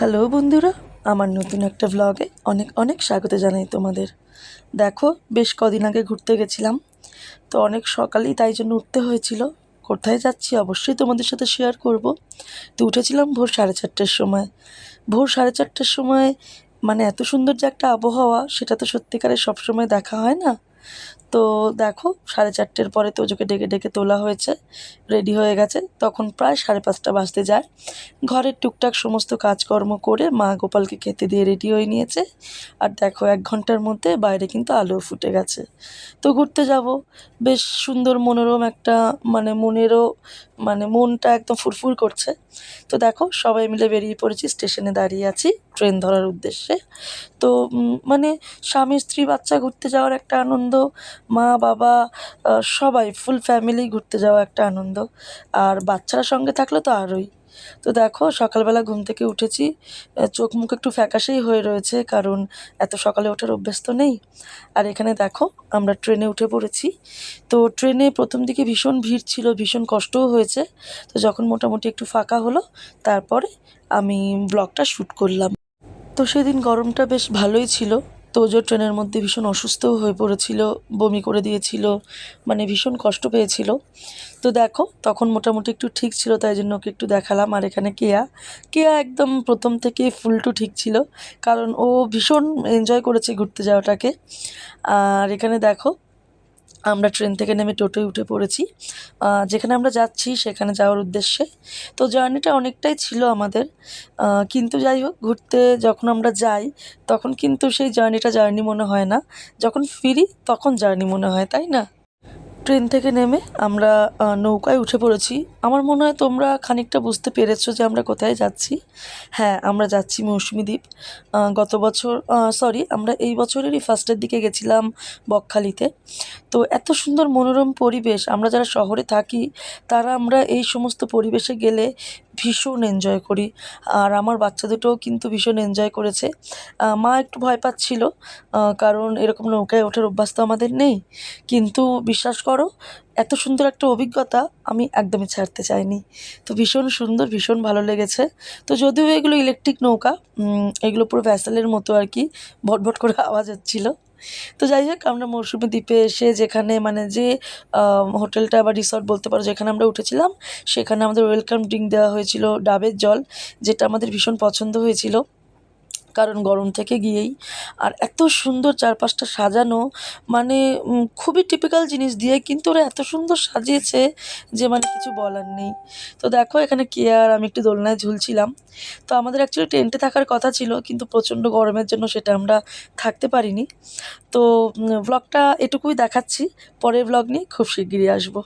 Hello বন্ধুরা, আমার নতুন একটা ভ্লগে অনেক অনেক স্বাগত জানাই তোমাদের। দেখো, বেশ কদিন আগে ঘুরতে গেছিলাম, তো অনেক সকালেই তাই জন্য উঠতে হয়েছিল। কোথায় যাচ্ছি অবশ্যই তোমাদের সাথে শেয়ার করব। তো উঠেছিলাম ভোর সাড়ে চারটের সময়। ভোর সাড়ে চারটের সময় মানে এত সুন্দর যে একটা আবহাওয়া, সেটা তো সত্যিকারের সবসময় দেখা হয় না। তো দেখো, সাড়ে চারটের পরে তোজোকে ডেকে ডেকে তোলা হয়েছে রেডি হয়ে গেছে। তখন প্রায় সাড়ে পাঁচটা বাজতে যায়। ঘরের টুকটাক সমস্ত কাজকর্ম করে মা গোপালকে খেতে দিয়ে রেডি হয়ে নিয়েছে। আর দেখো, এক ঘণ্টার মধ্যে বাইরে কিন্তু আলো ফুটে গেছে। তো ঘুরতে যাব। বেশ সুন্দর মনোরম একটা মানে মনেরও মানে মনটা একদম ফুরফুর করছে। তো দেখো, সবাই মিলে বেরিয়ে পড়েছি, স্টেশনে দাঁড়িয়ে আছি, ট্রেন ধরার উদ্দেশ্যে। তো মানে স্বামী স্ত্রী বাচ্চা ঘুরতে যাওয়ার একটা আনন্দ মা, বাবা সবাই ফুল ফ্যামিলি ঘুরতে যাওয়া একটা আনন্দ। আর বাচ্চারা সঙ্গে থাকলে তো আরোই। তো দেখো, সকালবেলা ঘুম থেকে উঠেছি। চোখ মুখ একটু ফ্যাকাশেই হয়ে রয়েছে, কারণ এত সকালে ওঠার অভ্যেস তো নেই। আর এখানে দেখো, আমরা ট্রেনে উঠে পড়েছি। তো ট্রেনে প্রথম দিকে ভীষণ ভিড় ছিল, ভীষণ কষ্টও হয়েছে। তো যখন মোটামুটি একটু ফাঁকা হলো, তারপরে আমি ব্লগটা শ্যুট করলাম। তো সেদিন গরমটা বেশ ভালোই ছিল। তোজো ট্রেনের মধ্যে ভীষণ অসুস্থ হয়ে পড়েছিল, বমি করে দিয়েছিল মানে ভীষণ কষ্ট পেয়েছিল। তো দেখো, তখন মোটামুটি একটু ঠিক ছিল, তাই জন্য ওকে একটু দেখালাম। আর এখানে কেয়া কেয়া একদম প্রথম থেকে ফুল টু ঠিক ছিল, কারণ ও ভীষণ এনজয় করেছে ঘুরতে যাওয়াটাকে। আর এখানে দেখো আমরা ট্রেন থেকে নেমে টোটোয় উঠে পড়েছি। যেখানে আমরা যাচ্ছি সেখানে যাওয়ার উদ্দেশ্যে। তো জার্নিটা অনেকটাই ছিল আমাদের। কিন্তু যাই হোক, ঘুরতে যখন আমরা যাই, তখন কিন্তু সেই জার্নিটা জার্নি মনে হয় না। যখন ফিরি, তখন জার্নি মনে হয়, তাই না? ট্রেন থেকে নেমে আমরা নৌকায় উঠে পড়েছি। আমার মনে হয় তোমরা খানিকটা বুঝতে পেরেছ যে আমরা কোথায় যাচ্ছি। হ্যাঁ আমরা যাচ্ছি মৌসুমী দ্বীপ। গত বছর সরি আমরা এই বছরেরই ফার্স্টের দিকে গেছিলাম বকখালিতে। তো এত সুন্দর মনোরম পরিবেশ, আমরা যারা শহরে থাকি, তারা আমরা এই সমস্ত পরিবেশে গেলে ভীষণ এনজয় করি। আর আমার বাচ্চা দুটোও কিন্তু ভীষণ এনজয় করেছে। মা একটু ভয় পাচ্ছিল কারণ এরকম নৌকায় ওঠার অভ্যাস তো আমাদের নেই। কিন্তু বিশ্বাস করো, এত সুন্দর একটা অভিজ্ঞতা আমি একদমই ছাড়তে চাইনি। তো ভীষণ সুন্দর, ভীষণ ভালো লেগেছে। তো যদিও এগুলো ইলেকট্রিক নৌকা এগুলো পুরো ভ্যাসেলের মতো আর কি, ভটভট করে আওয়াজ হচ্ছিল। তো যাই হোক, আমরা মৌসুমি দ্বীপে এসে যেখানে মানে যে হোটেলটা বা রিসর্ট বলতে পারো যেখানে আমরা উঠেছিলাম, সেখানে আমাদের ওয়েলকাম ড্রিঙ্ক দেওয়া হয়েছিল ডাবের জল, যেটা আমাদের ভীষণ পছন্দ হয়েছিল। কারণ গরম থেকে গিয়েই। আর এত সুন্দর চারপাশটা সাজানো মানে খুবই টিপিক্যাল জিনিস দিয়ে কিন্তু ওরা এত সুন্দর সাজিয়েছে যে মানে কিছু বলার নেই। তো দেখো, এখানে কেয়ার, আমি একটু দোলনায় ঝুলছিলাম। তো আমাদের অ্যাকচুয়ালি টেন্টে থাকার কথা ছিল, কিন্তু প্রচণ্ড গরমের জন্য সেটা আমরা থাকতে পারিনি। তো ব্লগটা এটুকুই দেখাচ্ছি। পরের ব্লগ নিয়ে খুব শিগগিরই আসব।